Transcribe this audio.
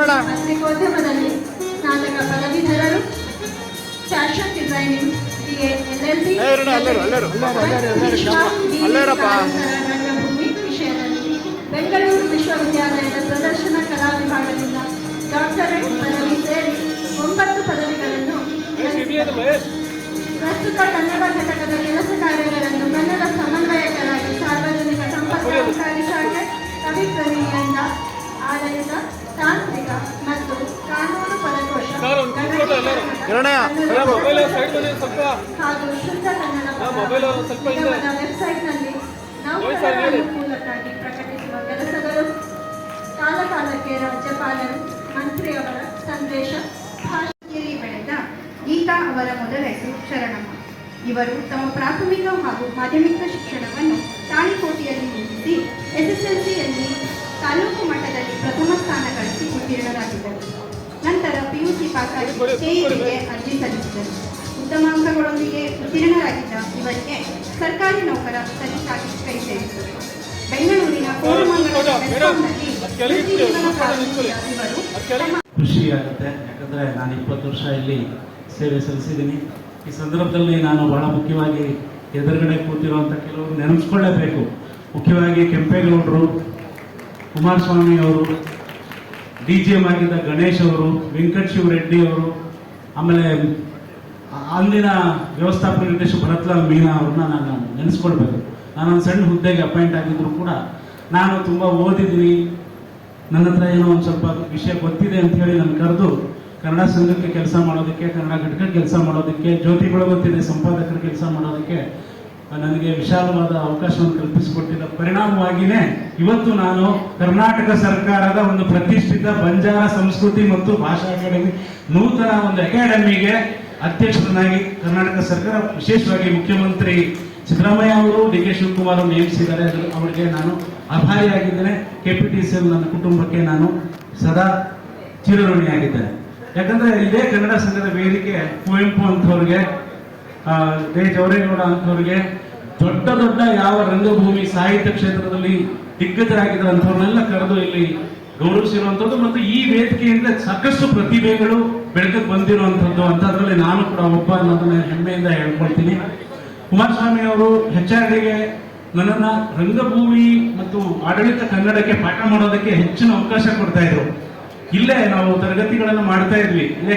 ಪತ್ರಿಕೋದ್ಯಮದಲ್ಲಿ ಸ್ನಾತಕ ಪದವೀಧರರು fashion designing ವಿಷಯದಲ್ಲಿ ಬೆಂಗಳೂರು ವಿಶ್ವವಿದ್ಯಾಲಯದ ಪ್ರದರ್ಶನ ಕಲಾ ವಿಭಾಗದಿಂದ ಡಾಕ್ಟರೇಟ್ ಪದವಿ ಸೇರಿ ಒಂಬತ್ತು ಪದವಿಗಳನ್ನು ಪ್ರಸ್ತುತ ಕನ್ನಡ ಘಟಕದ ಕೆಲಸ ಕಾರ್ಯಗಳನ್ನು ಕನ್ನಡ ಸಮನ್ವಯಕರಾಗಿ ಸಾರ್ವಜನಿಕ ಸಂಪರ್ಕಾಧಿಕಾರಿ ಶಾಖೆ ಕವಿಪ್ರವೀಣಿಯಿಂದ ಆಡಳಿತ ತಾಂತ್ರಿಕ ಮತ್ತು ಕಾನೂನು ಪದಕೋಶ ಹಾಗೂ ಶುದ್ಧ ಕನ್ನಡ ಹಾ, ಮೊಬೈಲ್ ಸ್ವಲ್ಪ ಇದೆ. ನಿಗಮದ ವೆಬ್ಸೈಟ್ನಲ್ಲಿ ನೌಕರರ. ಅನುಕೂಲಕ್ಕಾಗಿ ಪ್ರಕಟಿಸುವ ಕೆಲಸಗಳು ಕಾಲಕಾಲಕ್ಕೆ ರಾಜ್ಯಪಾಲರು ಮಂತ್ರಿಯವರ ಸಂದೇಶ ಭಾಷೆಯಲ್ಲಿ ಬೆಳೆದ ಗೀತಾ ಅವರ ಮೊದಲ ಹೆಸರು ಶರಣಮ್ಮ ಇವರು ತಮ್ಮ ಪ್ರಾಥಮಿಕ ಹಾಗೂ ಮಾಧ್ಯಮಿಕ ಶಿಕ್ಷಣವನ್ನು ಪಾಸಾಗಿ ಕೆಇಎಗೆ ಅರ್ಜಿ ಸಲ್ಲಿಸಿದರು. ಉತ್ತಮ ಅಂಕಗಳೊಂದಿಗೆ ಉತ್ತೀರ್ಣರಾಗಿದ್ದ ಇವರಿಗೆ ಸರ್ಕಾರಿ ನೌಕರ ಸಲ್ಲಿಸಾಗಿ ಕೈ ಸೇರಿದರು ಬೆಂಗಳೂರಿನ ಕೋರಮಂಗಲ ಬೆಸ್ಕಾಂನಲ್ಲಿ ವೃತ್ತಿ ಜೀವನ ಪ್ರಾರಂಭಿಸಿದ ಇವರು ಖುಷಿ ಆಗುತ್ತೆ. ಯಾಕಂದರೆ ನಾನು ಇಪ್ಪತ್ತು ವರ್ಷ ಇಲ್ಲಿ ಸೇವೆ ಸಲ್ಲಿಸಿದ್ದೀನಿ. ಈ ಸಂದರ್ಭದಲ್ಲಿ ನಾನು ಬಹಳ ಮುಖ್ಯವಾಗಿ ಎದುರುಗಡೆ ಕೂತಿರುವಂಥ ಕೆಲವರು ನೆನೆಸ್ಕೊಳ್ಳೇಬೇಕು. ಮುಖ್ಯವಾಗಿ ಕೆಂಪೇಗೌಡರು ಕುಮಾರಸ್ವಾಮಿ ಅವರು ಡಿ ಜಿ ಎಂ ಆಗಿದ್ದ ಗಣೇಶ್ ಅವರು ವೆಂಕಟ್ ಶಿವರೆಡ್ಡಿ ಅವರು, ಆಮೇಲೆ ಅಲ್ಲಿನ ವ್ಯವಸ್ಥಾಪಕ ನಿರ್ದೇಶಕ ಭರತ್ಲಾಲ್ ಮೀನಾ ಅವ್ರನ್ನ ನಾನು ನೆನೆಸ್ಕೊಳ್ಬೇಕು. ನಾನೊಂದು ಸಣ್ಣ ಹುದ್ದೆಗೆ ಅಪಾಯಿಂಟ್ ಆಗಿದ್ರು ಕೂಡ ನಾನು ತುಂಬ ಓದಿದ್ದೀನಿ. ನನ್ನ ಹತ್ರ ಏನೋ ಒಂದು ಸ್ವಲ್ಪ ವಿಷಯ ಗೊತ್ತಿದೆ ಅಂತ ಹೇಳಿ ನಾನು ಕರೆದು ಕನ್ನಡ ಸಂಘಕ್ಕೆ ಕೆಲಸ ಮಾಡೋದಕ್ಕೆ, ಕನ್ನಡ ಘಟಕ ಕೆಲಸ ಮಾಡೋದಕ್ಕೆ ಜ್ಯೋತಿ ಗೊತ್ತಿದೆ ಸಂಪಾದಕರ ಕೆಲಸ ಮಾಡೋದಕ್ಕೆ ನನಗೆ ವಿಶಾಲವಾದ ಅವಕಾಶವನ್ನು ಕಲ್ಪಿಸಿಕೊಟ್ಟಿದ್ದ ಪರಿಣಾಮವಾಗಿಯೇ ಇವತ್ತು ನಾನು ಕರ್ನಾಟಕ ಸರ್ಕಾರದ ಒಂದು ಪ್ರತಿಷ್ಠಿತ ಬಂಜಾರ ಸಂಸ್ಕೃತಿ ಮತ್ತು ಭಾಷಾ ಅಕಾಡೆಮಿ ನೂತನ ಒಂದು ಅಕಾಡೆಮಿಗೆ ಅಧ್ಯಕ್ಷರನ್ನಾಗಿ ಕರ್ನಾಟಕ ಸರ್ಕಾರ, ವಿಶೇಷವಾಗಿ ಮುಖ್ಯಮಂತ್ರಿ ಸಿದ್ದರಾಮಯ್ಯ ಅವರು, ಡಿ ಕೆ ಶಿವಕುಮಾರ್ ಅವರು ನೇಮಿಸಿದ್ದಾರೆ. ಅವರಿಗೆ ನಾನು ಆಭಾರಿಯಾಗಿದ್ದೇನೆ ಕೆ ಪಿ ಟಿ ಸಿ ನನ್ನ ಕುಟುಂಬಕ್ಕೆ ನಾನು ಸದಾ ಚಿರಋಣಿಯಾಗಿದ್ದೇನೆ. ಯಾಕಂದ್ರೆ ಇದೇ ಕನ್ನಡ ಸಂಘದ ವೇದಿಕೆ ಕುವೆಂಪು ದೇ ಜವರೇಗೌಡ ಅಂಥವ್ರಿಗೆ ದೊಡ್ಡ ದೊಡ್ಡ ಯಾವ ರಂಗಭೂಮಿ ಸಾಹಿತ್ಯ ಕ್ಷೇತ್ರದಲ್ಲಿ ದಿಗ್ಗಜರಾಗಿದ್ದಂಥವ್ರನ್ನೆಲ್ಲ ಕರೆದು ಇಲ್ಲಿ ಗೌರವಿಸಿರುವಂಥದ್ದು ಮತ್ತು ಈ ವೇದಿಕೆಯಿಂದ ಸಾಕಷ್ಟು ಪ್ರತಿಭೆಗಳು ಬೆಳಕಿಗೆ ಬಂದಿರುವಂಥದ್ದು ಅಂಥದ್ರಲ್ಲಿ ನಾನು ಕೂಡ ಒಬ್ಬ ಅನ್ನೋದನ್ನ ಹೆಮ್ಮೆಯಿಂದ ಹೇಳ್ಕೊಳ್ತೀನಿ. ಕುಮಾರಸ್ವಾಮಿ ಅವರು ಹೆಚ್ ಆರ್ ಡಿಗೆ ನನ್ನನ್ನ ರಂಗಭೂಮಿ ಮತ್ತು ಆಡಳಿತ ಕನ್ನಡಕ್ಕೆ ಪಾಠ ಮಾಡೋದಕ್ಕೆ ಹೆಚ್ಚಿನ ಅವಕಾಶ ಕೊಡ್ತಾ ಇದ್ರು. ಇಲ್ಲೇ ನಾವು ತರಗತಿಗಳನ್ನು ಮಾಡ್ತಾ ಇದ್ವಿ. ಇಲ್ಲೇ